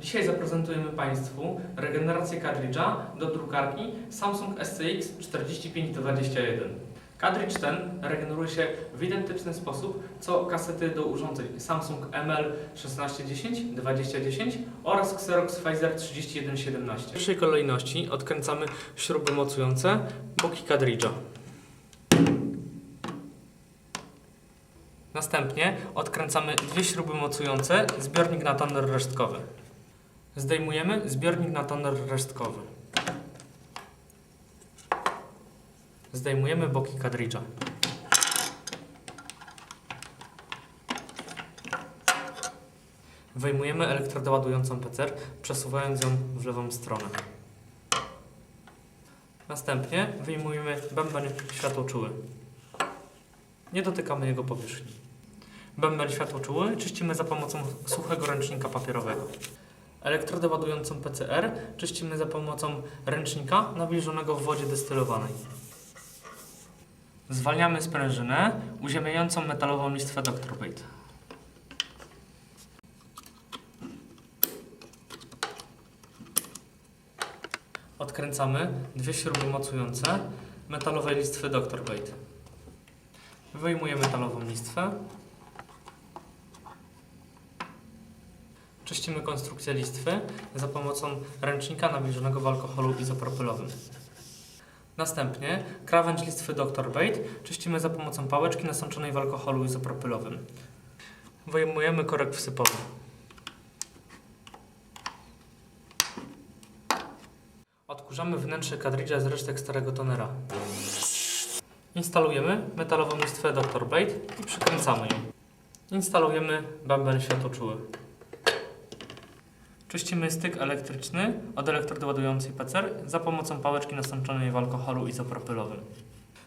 Dzisiaj zaprezentujemy Państwu regenerację kadridża do drukarki Samsung SCX 4521. Kadridż ten regeneruje się w identyczny sposób co kasety do urządzeń Samsung ML 1610, 2010 oraz Xerox Phaser 3117. W pierwszej kolejności odkręcamy śruby mocujące boki kadridża. Następnie odkręcamy dwie śruby mocujące zbiornik na toner resztkowy. Zdejmujemy zbiornik na toner resztkowy. Zdejmujemy boki kadridża. Wyjmujemy elektrodę ładującą PCR, przesuwając ją w lewą stronę. Następnie wyjmujemy bęben światłoczuły. Nie dotykamy jego powierzchni. Bęben światłoczuły czyścimy za pomocą suchego ręcznika papierowego. Elektrodę ładującą PCR czyścimy za pomocą ręcznika nawilżonego w wodzie destylowanej. Zwalniamy sprężynę uziemiającą metalową listwę Dr. Bait. Odkręcamy dwie śruby mocujące metalowej listwy Dr. Bait. Wyjmujemy metalową listwę. Czyścimy konstrukcję listwy za pomocą ręcznika nawilżonego w alkoholu izopropylowym. Następnie krawędź listwy Dr. Bait czyścimy za pomocą pałeczki nasączonej w alkoholu izopropylowym. Wyjmujemy korek wsypowy. Odkurzamy wnętrze kadridża z resztek starego tonera. Instalujemy metalową listwę Dr. Bait i przykręcamy ją. Instalujemy bęben światłoczuły. Czyścimy styk elektryczny od elektrody ładującej PCR za pomocą pałeczki nasączonej w alkoholu izopropylowym.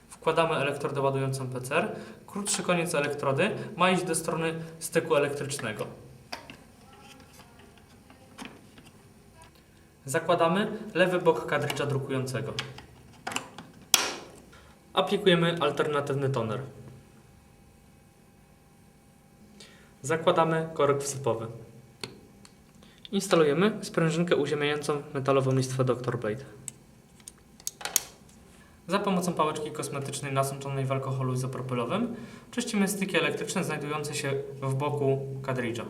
Wkładamy elektrodę ładującą PCR. Krótszy koniec elektrody ma iść do strony styku elektrycznego. Zakładamy lewy bok kadridża drukującego. Aplikujemy alternatywny toner. Zakładamy korek wsypowy. Instalujemy sprężynkę uziemiającą metalową listwę Dr. Bait. Za pomocą pałeczki kosmetycznej nasączonej w alkoholu izopropylowym czyścimy styki elektryczne znajdujące się w boku kadridża.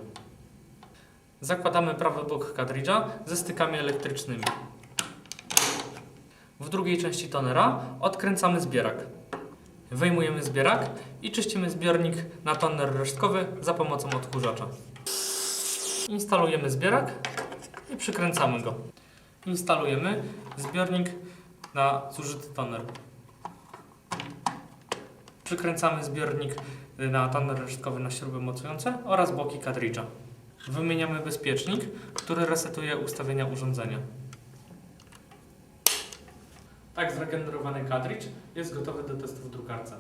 Zakładamy prawy bok kadridża ze stykami elektrycznymi. W drugiej części tonera odkręcamy zbierak. Wyjmujemy zbierak i czyścimy zbiornik na toner resztkowy za pomocą odkurzacza. Instalujemy zbierak i przykręcamy go. Instalujemy zbiornik na zużyty toner. Przykręcamy zbiornik na toner resztkowy na śruby mocujące oraz boki kadridża. Wymieniamy bezpiecznik, który resetuje ustawienia urządzenia. Tak zregenerowany kadridż jest gotowy do testu w drukarce.